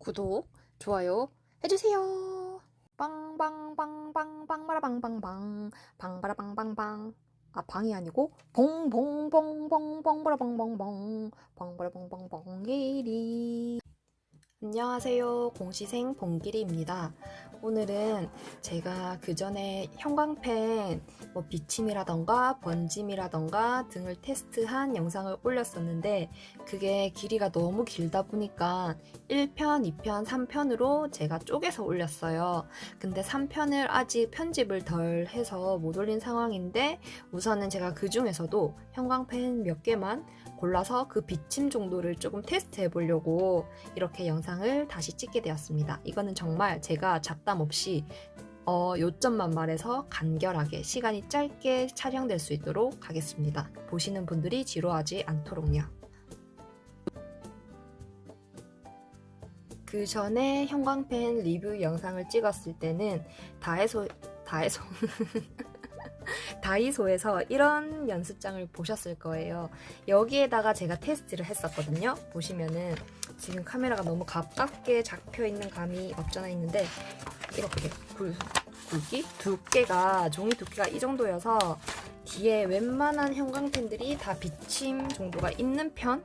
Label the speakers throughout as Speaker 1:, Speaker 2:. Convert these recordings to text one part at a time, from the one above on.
Speaker 1: 구독, 좋아요 해주세요. 빵빵빵빵빵바라빵빵빵. 빵바라빵빵빵. 아 방이 아니고 봉봉봉봉봉 빵바라빵빵빵 빵바라빵빵빵 예리 안녕하세요 공시생 봉기리입니다. 오늘은 제가 그 전에 형광펜 뭐 비침이라던가 번짐이라던가 등을 테스트한 영상을 올렸었는데 그게 길이가 너무 길다 보니까 1편, 2편, 3편으로 제가 쪼개서 올렸어요. 근데 3편을 아직 편집을 덜 해서 못 올린 상황인데 우선은 제가 그 중에서도 형광펜 몇 개만 골라서 그 비침 정도를 조금 테스트 해 보려고 이렇게 영상 을 다시 찍게 되었습니다. 이거는 정말 제가 잡담 없이 어, 요점만 말해서 간결하게 시간이 짧게 촬영될 수 있도록 하겠습니다. 보시는 분들이 지루하지 않도록요. 그 전에 형광펜 리뷰 영상을 찍었을 때는 다해소 다해소 다이소에서 이런 연습장을 보셨을 거예요. 여기에다가 제가 테스트를 했었거든요. 보시면은 지금 카메라가 너무 가깝게 잡혀 있는 감이 없잖아 있는데 이렇게 굵, 굵기 두께가 종이 두께가 이 정도여서 뒤에 웬만한 형광펜들이 다 비침 정도가 있는 편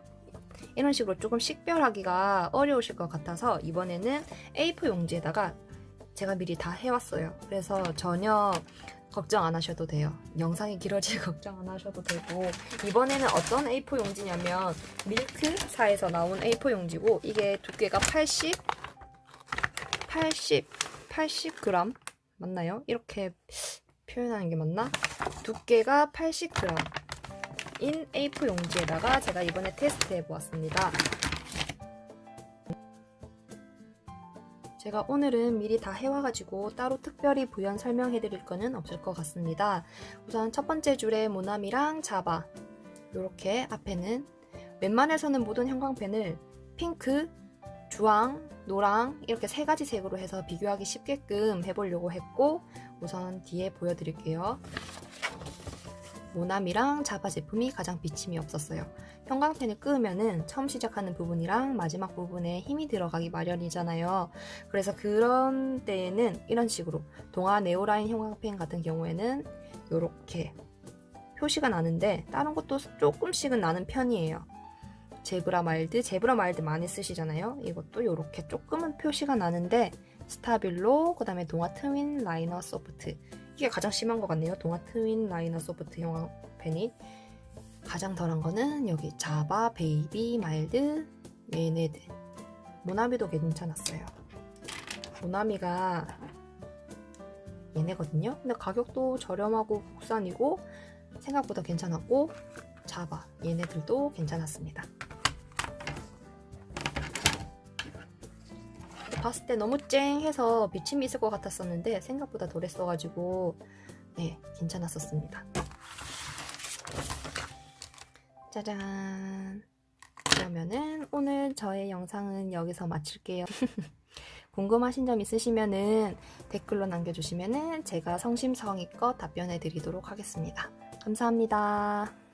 Speaker 1: 이런 식으로 조금 식별하기가 어려우실 것 같아서 이번에는 A4 용지에다가 제가 미리 다 해왔어요. 그래서 전혀 걱정 안 하셔도 돼요. 영상이 길어질 걱정 안 하셔도 되고 이번에는 어떤 A4 용지냐면 밀크사에서 나온 A4 용지고 이게 두께가 80 80 80g 맞나요? 이렇게 표현하는 게 맞나? 두께가 80g 인 A4 용지에다가 제가 이번에 테스트 해 보았습니다. 제가 오늘은 미리 다 해와가지고 따로 특별히 부연 설명해드릴 거는 없을 것 같습니다. 우선 첫 번째 줄에 모나미랑 자바 이렇게 앞에는 웬만해서는 모든 형광펜을 핑크, 주황, 노랑 이렇게 세 가지 색으로 해서 비교하기 쉽게끔 해보려고 했고 우선 뒤에 보여드릴게요. 모나미랑 자바 제품이 가장 비침이 없었어요. 형광펜을 끄면은 처음 시작하는 부분이랑 마지막 부분에 힘이 들어가기 마련이잖아요. 그래서 그런 때에는 이런 식으로 동아 네오라인 형광펜 같은 경우에는 이렇게 표시가 나는데 다른 것도 조금씩은 나는 편이에요. 제브라 마일드, 제브라 마일드 많이 쓰시잖아요. 이것도 이렇게 조금은 표시가 나는데 스타빌로, 그 다음에 동아 트윈 라이너 소프트 이게 가장 심한 것 같네요. 동아 트윈 라이너 소프트 형광펜이 가장 덜한 거는 여기 자바, 베이비, 마일드, 얘네들 모나미도 괜찮았어요. 모나미가 얘네거든요. 근데 가격도 저렴하고 국산이고 생각보다 괜찮았고 자바 얘네들도 괜찮았습니다. 봤을 때 너무 쨍해서 비침이 있을 것 같았었는데 생각보다 덜했어가지고 네 괜찮았었습니다. 짜잔 그러면은 오늘 저의 영상은 여기서 마칠게요. 궁금하신 점 있으시면은 댓글로 남겨주시면은 제가 성심성의껏 답변해 드리도록 하겠습니다. 감사합니다.